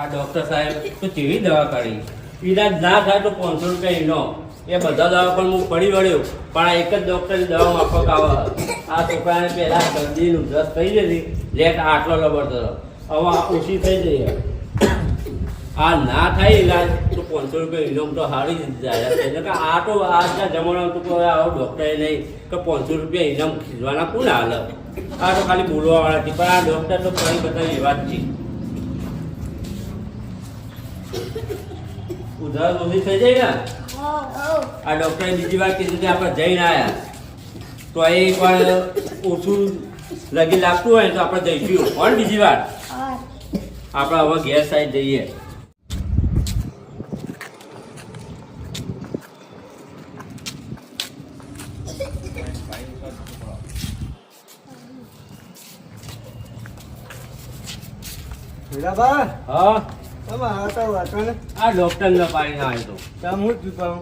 આ ડોક્ટર સાહેબ તો કેવી દવા કાઢી? ઈલાજ ના થાય તો પાંચસો રૂપિયા એનો. એ બધા દવા પણ હું પડી વળ્યો. પણ આ એક જ ડોક્ટરની દવા માફક આવે. આ છોકરાને પહેલા શરદીનું ઉધરસ થઈ જતી લેટ આટલો હતો હવે આ ઓછી થઈ જઈ આ ના થાય ઈલાજ તો પાંચસો રૂપિયા ઇનામ તો હારી જાય. એટલે કે આ તો આજના જમાનામાં તો કોઈ આવો ડોક્ટરે નહીં કે પાંચસો રૂપિયા ઇનામ ખીજવાના કોણ હાલ? આ તો ખાલી બોલવાવાળા છે. પણ આ ડોક્ટર તો ઘણી બધા એવા જ છે. ઉધાર ઓછી થઈ જાય ને? આ ડોક્ટરે બીજી વાર કીધું કે આપણે જઈને આવ્યા તો એ પણ ઓછું લગી લાગતું હોય તો આપણે જઈશું. પણ બીજી વાર? આપણે હવે ગેર સાઈડ જઈએ. હા? આ ડોક્ટર ને. પાણી આવ્યો તો હું જ પીપાઉં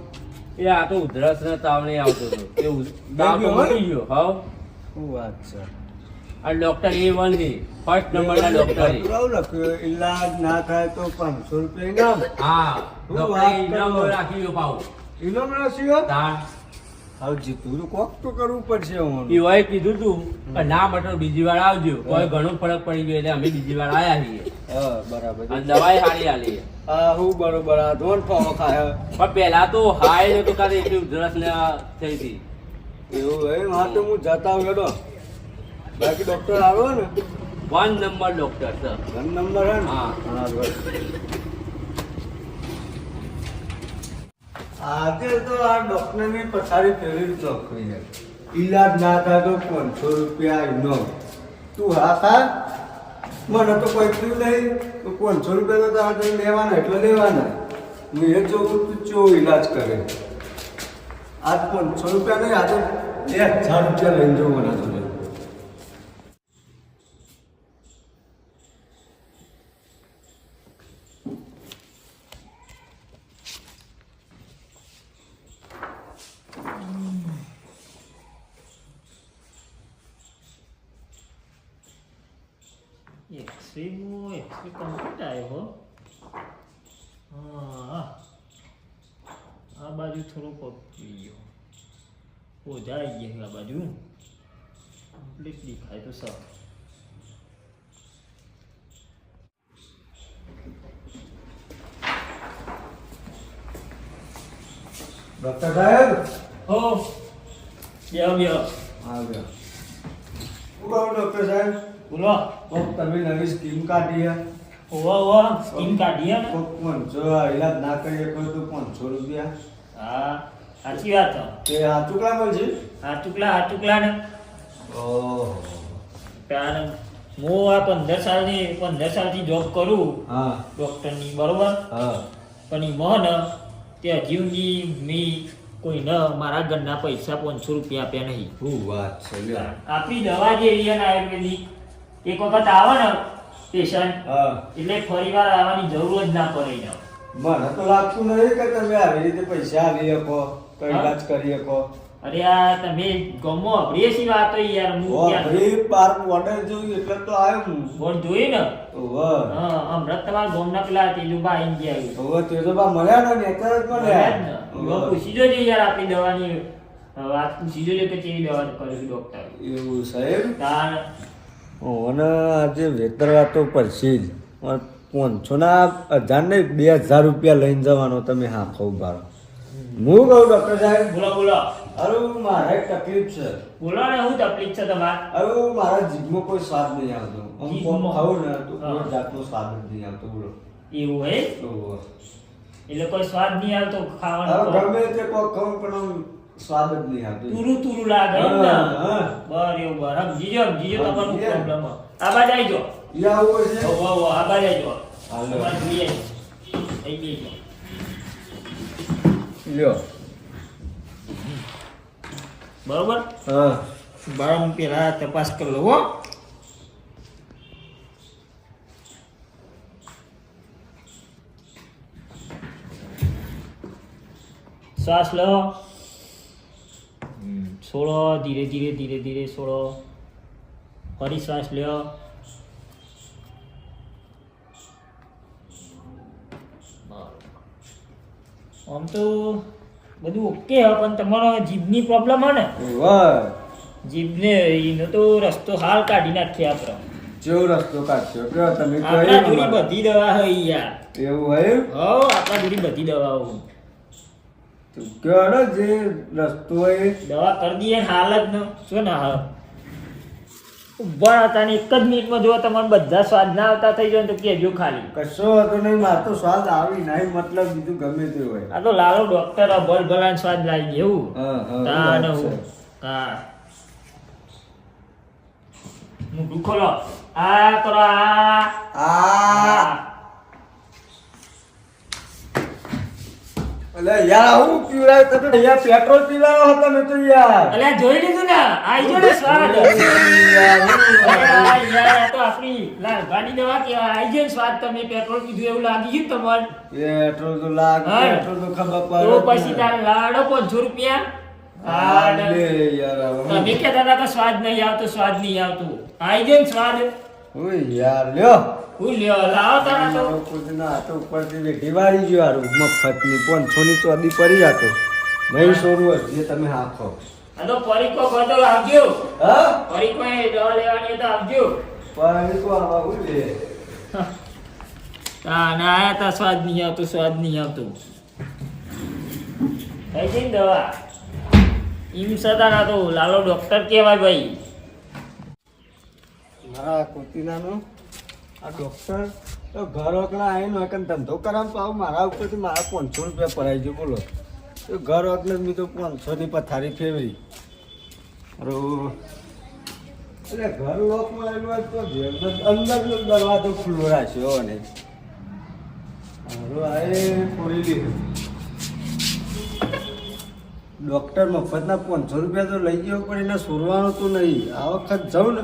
એ આ તો ઉધરસ ને તાવ નહીં આવતો હતો એ તાવ તો મટી ગયો હા શું વાત છે. આ ડોક્ટર એ વન છે ફર્સ્ટ ડોક્ટર લખ્યું. ઈલાજ ના થાય તો પાંચસો રૂપિયા ઇનામ. હા ઇનામ રાખી ગયો પાવ. ઇનામ રાખ્યો હવે જીતું તો કોક તો કરવું પડશે હું પીવાએ કીધું તું ના મટર બીજી વાર આવજો. કોઈ ઘણો ફરક પડી ગયો એટલે અમે બીજી વાર આયા છીએ. બરાબર. અને દવાઈ સારી આલી હા હું બરોબર આ ધોન પાવો ખાય. પણ પહેલા તો હાય તો કાલે એટલી ઉધરસ ને થઈ હતી. એવું એમ હા તો હું જતા હેડો. બાકી ડોક્ટર આવ્યો ને? One number doctor sir one number હે હા. હા બસ. આજે તો આ ડોક્ટરની પથારી ફેરવી ચોખ્ખી છે. ઈલાજ ના થાય તો પાંચસો રૂપિયા નો. તું હા થા. મને તો કોઈ થયું નહીં. તો પાંચસો રૂપિયા તો તારે લેવાના, એટલે લેવાના. હું એ જોઉં તું ચો ઈલાજ કરે. આજ પાંચસો રૂપિયા નહીં, આજે બે હજાર રૂપિયા લઈને જવું મને જોડે એક્સરેનું એક્સરે કમ્પ્લીટ આવ્યો હો હા આ બાજુ થોડો પકડી ગયો ઓજા જાય ગયા આ બાજુ કમ્પ્લીટ દેખાય તો સર ડોક્ટર સાહેબ હો બેહો બેહો આવ્યા કહું ડોક્ટર સાહેબ બોલો કોક તમે નવી સ્કીમ કાઢી હે ઓવા ઓવા સ્કીમ કાઢી હે કોક પાંચસો ઇલાજ ના કરીએ કોઈ તો પાંચસો રૂપિયા હા સાચી વાત. છે. તે આ ચૂકલા મળશે આ ટુકલા આ ટુકલા ને ઓહો કારણ હું આ પંદર સાલની પંદર સાલથી જોબ કરું હા. ડોક્ટરની બરોબર? હા. પણ ઈ મોહન તે જીવની મી કોઈ ન મારા ઘરના પૈસા પાંચસો રૂપિયા આપ્યા નહીં. શું વાત છે. આપણી દવા જે એવી છે ને આયુર્વેદિક. એક વખત આવે ને પેશન્ટ હા. એટલે ફરી વાર આવવાની જરૂર જ ના પડે એને. મને તો લાગતું નહીં કે તમે આવી રીતે પૈસા આવી શકો તો હા? કરી શકો. અરે આ તમે ગમો એસી વાત વાતો યાર હું અભરી બાર ઓર્ડર જોયું એટલે તો આવ્યો હું. બોર્ડ જોઈ ને? ઓહો હા હમણાં તમારા ગોમના પેલા તેજુબા આવી ગયા આવ્યું. તે તો બા મળ્યા ને નેતર જ? મળ્યા. પૂછી જોજે યાર આપણી દવાની વાત પૂછી જોજે કે કેવી દવા કર્યું ડોક્ટર એવું સાહેબ? તાર ઓને આજે વેતરવા તો પડશે જ. પાંચસો ના હજાર નહીં બે હજાર રૂપિયા લઈને જવાનો તમે હા ખો ભાડો. હું કહું ડોક્ટર સાહેબ બોલો બોલો. અરે મારે તકલીફ છે. બોલો ને શું તકલીફ છે તમારે? અરે મારા જીભમાં કોઈ સ્વાદ નહીં આવતો. હું કોમ ખાઉં ખાવું ને તો હા. કોઈ જાતનો સ્વાદ જ નહીં આવતો બોલો. એવું હે એટલે કોઈ સ્વાદ નહીં આવતો ખાવાનો ગમે તે કોઈ ખાવું પણ સ્વાદ જ નહીં આવતો. તુરુ તુરુ લાગે બરાબર હા, હા. બરાબર સમજીજો હા, તમારું પ્રોબ્લેમ આ બાજુ આવજો ઈ આવું હોય છે ઓ ઓ આ બાજુ આવજો હાલો. તમારે જોઈએ અહીં બેસજો. લ્યો બરોબર હા બાર હું પેલા તપાસ કરી લઉં હો શ્વાસ લો હમ, છોડો ધીરે ધીરે ધીરે ધીરે છોડો ફરી શ્વાસ લ્યો આમ તો બધું ઓકે હે પણ તમારો જીભની પ્રોબ્લેમ હે ને? જીભને એનો તો રસ્તો હાલ કાઢી નાખીએ આપણે. જેવો રસ્તો કાઢશો? કયો તમે આપણા જોડી બધી દવા હે યાર. એવું હોય હો આપણા જોડી બધી દવાઓ તો કયો જે રસ્તો હોય દવા કરી દઈએ જ ન. શું ના હા ઊભા હતા ને એક જ મિનિટમાં જો તમારે બધા સ્વાદ ના આવતા થઈ જાય તો કેજો ખાલી. કશો હતો નહીં માર તો સ્વાદ આવી નહીં મતલબ બીજું ગમે તે હોય. આ તો લાલો ડોક્ટર ભલ ભલાન સ્વાદ લાવી એવું. હા હા હું. છે. લો આ તો આ. આ. અલે યાર હું પીવડાય તમે અહીંયા પેટ્રોલ પીવડાવો હતો મેં તો યાર. અલે જોઈ લીધું ને? આઈ જો ને સ્વાદ. યાર, આ યાર આ તો આપણી લા ગાડી દવા કે આઈ જો સ્વાદ તમે પેટ્રોલ પીધું એવું લાગી ગયું તમારે? પેટ્રોલ તો લાગ પેટ્રોલ તો ખબર પડે તો પછી તાર લાડો લાડો પાંચસો રૂપિયા? હા, આ લે યાર તમે કે દાદા તો સ્વાદ નહીં આવતો સ્વાદ નહીં આવતું. આઈ જો ને સ્વાદ. ઓય યાર લ્યો. વાળી ગયો હારું મફતની પાંચસોની ચોદી પડી જાતો નહીં સોરું હજી તમે આ તો પરીકો ગોતો આવજો હા? પરીકો એ દવા લેવાની તો આવજો આવા હા ના આયા તા સ્વાદ નહીં આવતો સ્વાદ નહીં આવતો. થઈ ગઈ દવા. એમ સદા ના તો લાલો ડોક્ટર કહેવાય ભાઈ. મારા કુતીનાનો આ ડોક્ટર તો ઘર વગલા આવીને હોય ધંધો કરાવ આવું મારા ઉપરથી મારા પાંચસો રૂપિયા ભરાય ગયો બોલો. તો ઘર વગલે મેં તો પાંચસોની પથારી ફેરવી. અરે એટલે ઘર લોક મારેલું તો અંદરનો દરવાજો ખુલ્લો રાખ્યો અને. હારું આ એ ખોલી લીધું. ડૉક્ટર મફતના પાંચસો રૂપિયા તો લઈ ગયો, પણ એને સોરવાનું તો નહીં. આ વખત જાઉં ને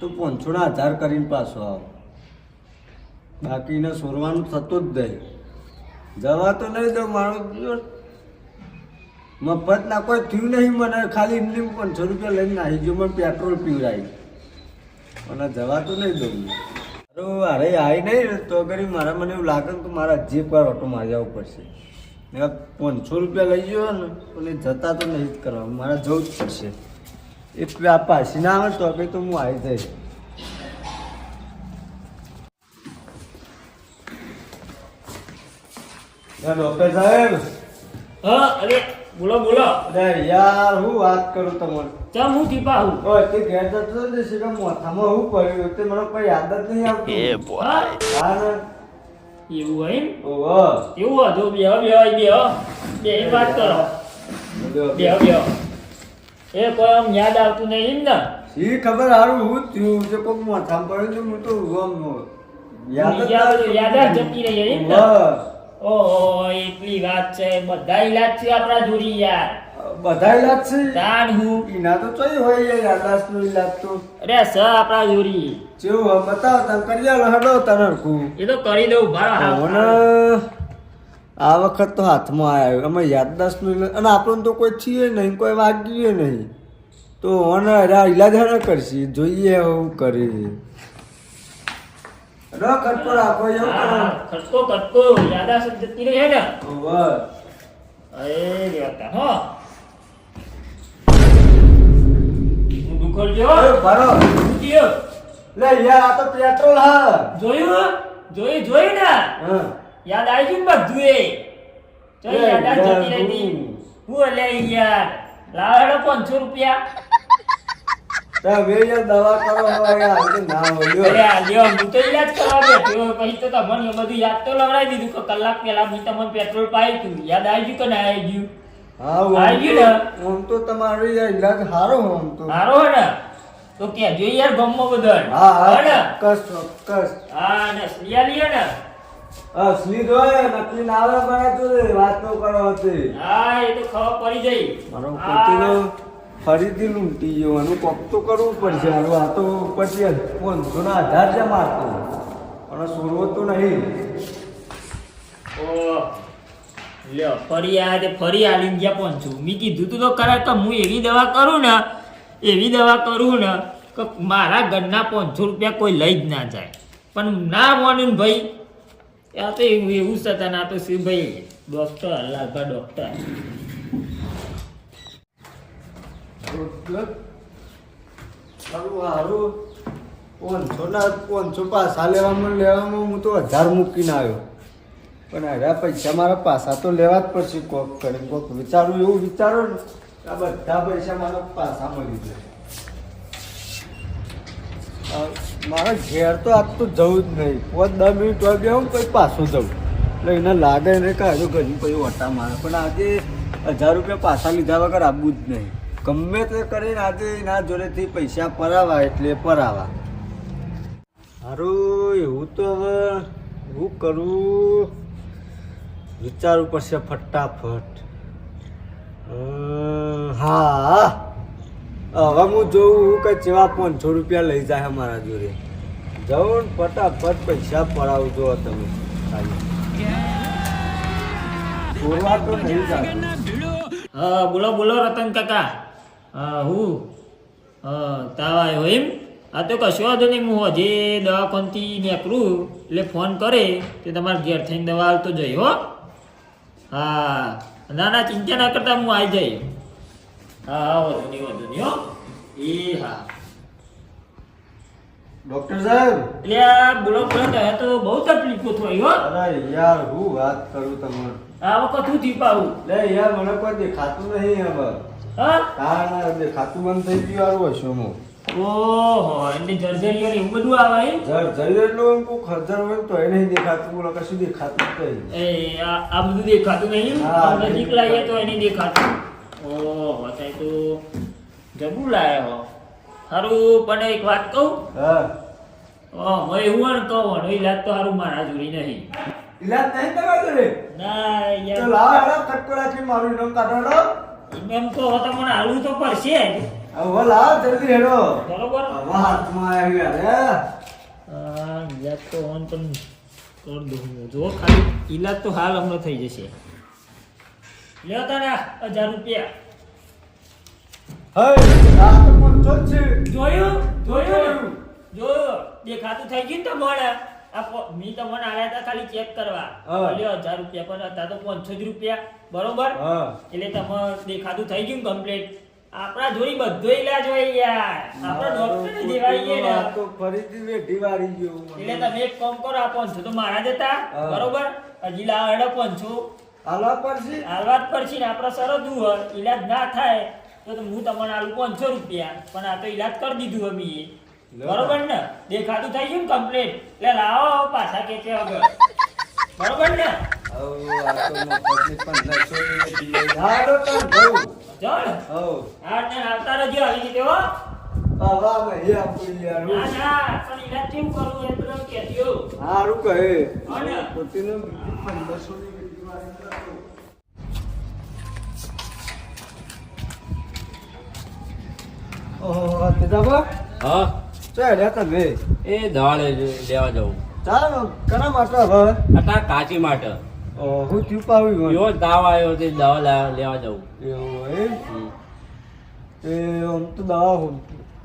તો પાંચસોના હજાર કરીને પાછો આવો. બાકીને સોરવાનું થતું જ નહીં. જવા તો નહીં દઉં, મારો બીજો મફતના કોઈ થયું નહીં મને, ખાલી એમને પાંચસો રૂપિયા લઈને આવી ગયો, મને પેટ્રોલ પીવડાવી. મને જવા તો નહીં દઉં અરે આવી નહીં, તો કરી મારા મને એવું લાગે તો મારા જે પર ઓટો મારી જવું પડશે. પાંચસો રૂપિયા લઈ ગયો ને અને જતા તો નહીં જ કરવા. મારે જવું જ પડશે. એટલે આ પાછી ના આવે તો તો હું આવી જઈશ. ડોક્ટર સાહેબ. હા અરે બોલો બોલો. અરે યાર હું વાત કરું તમને. ચમ હું ટીપા હું? ઓય તે ઘેર જતો ને મોથામાં હું પડ્યું તે મને કોઈ યાદ જ નહીં આવતું. હા? હા ને? એવું હોય એમ? ઓહો. એવું હતું બે બે બે બે વાત કરો. બે બે એ કોઈ આમ યાદ આવતું નહીં ને? એ ખબર હારું હું થયું છે કોક મોથામાં પડ્યું ને હું તો આમ યાદ જ યાદ ના જતી રહી એમ ને? ઓહો. એટલી વાત છે બધા ઈલાજ છે આપણા જોડી યાર. બધા ઈલાજ છે? તાણ હું. ઈના તો ચોઈ હોય યાર યાદાશનો ઈલાજ તો. અરે સ આપણા જોડી. જેવું બતાવો તમે કરી આલો હેડો તને એ તો કરી દઉં ભાડો આ વખત તો હાથમાં આવ્યો. અમે યાદદાસ્તનું અને આપણને તો કોઈ છીએ નહીં કોઈ વાગ્યું નહીં. તો અને ઈલાજ હારા કરશે. જોઈએ એવું કરી રો ખટકો રાખો એવું ખટકો ખટકો. યાદા જતી રહી ને? અરે હો. ભરો. લે યાર આ તો પેટ્રોલ હા. જોયું જોયું જોયું ને? હા. યાદ આવી ગયું બધું એ જો યાદ આ જતી રહી હું. હું લે યાર લાવડો પાંચસો રૂપિયા. તમે યાર દવા કરો હવે યાર ના હોય અરે આ હું તો ઈલાજ કરવા બેઠો. પછી તો તમને બધું યાદ તો લવડાવી દીધું કે કલાક પહેલા મેં તમને પેટ્રોલ પાઈ તું. યાદ આવી ગયું કે ના આવી ગયું? હા હું આવી તો- ગયું આમ તો તમારો યાર સારો આમ તો. સારો હે ને? તો કે જો યાર ગમો બધા હા હા ને? ચોક્કસ ચોક્કસ. હા ને સિયા લીએ ને. અસલી જોય નકલી ના આવે વાત તો કરો હતી. હા એ તો ખબર પડી જઈ મારો હા. પોતીનો ફરીથી લૂંટી જવાનું કોક તો કરવું પડશે હારું આ તો પછી પાંચસો ના હજાર છે મારતો. પણ સોરવો તો નહીં. ઓ લ્યો ફરી આ તે ફરી આલીને ગયા પહોંચું મેં કીધું તું તો ખરા તો હું એવી દવા કરું ને એવી દવા કરું ને કે મારા ઘરના પાંચસો રૂપિયા કોઈ લઈ જ ના જાય. પણ ના માનું ભાઈ આ તો એવું એવું જ થતા ના તો શું ભાઈ ડોક્ટર લાલભા ડોક્ટર સારું પાંચસો ના પાંચસો પાછા લેવામાં લેવામાં હું તો હજાર મૂકીને આવ્યો. પણ હજાર પૈસા મારા પાસા તો લેવા જ પડશે કોક કરીને કોક વિચારું, એવું વિચારો ને, આ બધા પૈસા પાછા મળી જાય. મારા ઘેર તો આજ તો જવું જ નહીં. પાંચ દસ મિનિટ વાગે હું પછી પાછું જવું એટલે એને લાગે ને કે હજુ ઘરની પછી વટા મારે. પણ આજે હજાર રૂપિયા પાછા લીધા વગર આવવું જ નહીં. ગમે તે કરીને આજે એના જોડેથી પૈસા પરાવા એટલે પરાવા. સારું એવું તો હવે હું કરું. વિચારવું પડશે ફટાફટ. હા. હવે હું જોઉં કે જેવા પાંચસો રૂપિયા લઈ જાય મારા જોડે. ને ફટાફટ પૈસા પડાવજો તમે. ખાલી તો બોલો બોલો, રતન કાકા. હા? તાવ આવ્યો એમ? આ તો કશો વાંધો નહીં, હું હજી દવાખાનથી નીકળું, એટલે ફોન કરે, તે તમારે ઘેર થઈને દવા આવતો જઈ હો. હા. ના ના, ચિંતા ના કરતા, હું આવી જઈ હા હા વાંધો નહીં વાંધો નહીં હો. એ હા ડોક્ટર સાહેબ? એટલે આ બોલો બોલો કહે તો બહુ તકલીફો થઈ હો. અરે યાર હું વાત કરું તમને? આ વખત હું દીપાવું લે યાર મને કોઈ દેખાતું નહીં હવે. હા? હા ના દેખાતું બંધ થઈ ગયું આવું હશું હું ઓહો એટલે જર્જરીઓ એવું બધું આવે એમ? જર જરી એટલું કોઈ ખર્ચર હોય તો એ નહીં દેખાતું બોલો કશું દેખાતું નહીં. એ આ બધું દેખાતું નહીં નજીક લાગે લાવીએ તો એની દેખાતું. ઓહો ત્યાં તો જબુ લાયો હો. સારું પણ એક વાત કહું? હા. ઓ ઓહ હું એવું કહું એનો ઈલાજ તો સારું મારા જોડી નહીં ઈલાજ નહીં કરવા જોડે ના તો યાર. લાવ હેડા રાખી મારું નામ કાઢો એમ તો હવે તમને હાલવું તો પડશે. હવે લાવ જલ્દી હેડો. બરોબર? હવે હાથમાં આવી યાર આ ઈલાજ તો ઓન પણ કર દઉં. જો ખાલી ઈલાજ તો હાલ હમણાં થઈ જશે. લ્યો તને હજાર રૂપિયા. જોયું? જોયું? જોયું. દેખાતું થઈ ગયું તમારે? આ મી તમને આવ્યા હતા ખાલી ચેક કરવા. લ્યો હજાર રૂપિયા પણ હતા તો પાંચસો જ રૂપિયા. બરોબર? એટલે તમારે દેખાતું થઈ ગયું કમ્પ્લીટ આપણા જોઈ બધો ઈલાજ હોય યાર. આપણા ડોક્ટર જેવા ઈએ ને તો ફરીથી વેઠી ગયો એટલે તમે એક કામ કરો આ પાંચસો તો મારા જ હતા. બરોબર? હજી લાવ હેડો પાંચસો. હાલવા પડશે? હાલવા જ પડશે ને આપણે સરદ હોય ઈલાજ ના થાય તો હું તમને આલું પાંચસો રૂપિયા પણ આ તો ઈલાજ કરી દીધું અમે. બરોબર ને? દેખાતું થઈ ગયું કમ્પ્લીટ એટલે લાવો પાછા કે છે વગર. બરોબર ને? હવે આ ઓહો, તેજાબા, હા? ચો હેડ્યા તમે? એ દવા લેવા જાઉં. ચાલો કના માટે હવે? કાચી માટે. હું થયું પાવી ગયો. એવો તાવ આવ્યો તે દવા લેવા જાઉં. એવું એ આમ તો દવા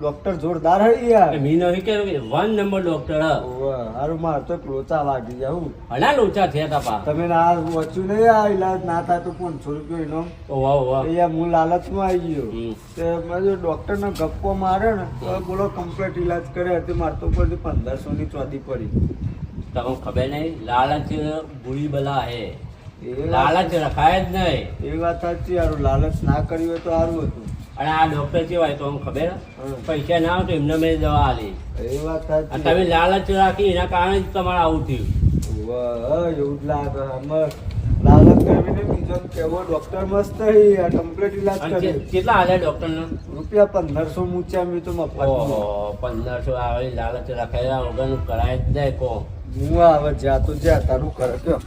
ડોક્ટર જોરદાર હઈ યાર. મી નહીં કે વન નંબર ડોક્ટર હ. ઓવે, હારું માર તો લોચા વાગી હું. ઘણા લોચા થયા તા પા. તમે ના વચ્ચું નહીં આ ઈલાજ ના થાય તો પાંચસો રૂપિયા એનો ઓવા ઓવા એ હું લાલચમાં આવી ગયો. તે મેં ડોક્ટર નો ગપ્પો મારે ને તો બોલો કમ્પ્લીટ ઈલાજ કરે તે માર તો પર 1500 ની ચોથી પડી. તમને ખબર નહીં લાલચ બુરી બલા હે. લાલચ રખાય જ નહીં. એ વાત સાચી યાર લાલચ ના કરી હોય તો સારું હતું. અને આ ડોક્ટર કેવાય તો ખબર? પૈસા ના આવે તો એમને મેં દવા આલી એ વાત સાચી તમે લાલચ રાખી એના કારણે જ તમારે આવું થયું. એવું જ લાગે. અમે લાલચ કરીને બીજો કેવો ડોક્ટર મસ્ત હઈ આ કમ્પ્લીટ ઈલાજ કરે કેટલા આલ્યા ડોક્ટર ને રૂપિયા પંદરસો મૂચ્યા મેં તો મફત પંદરસો આવે લાલચ રખાયા વગર કરાય જ નહીં કો હું આવે જ્યાં તો જ્યાં તારું કરે કયો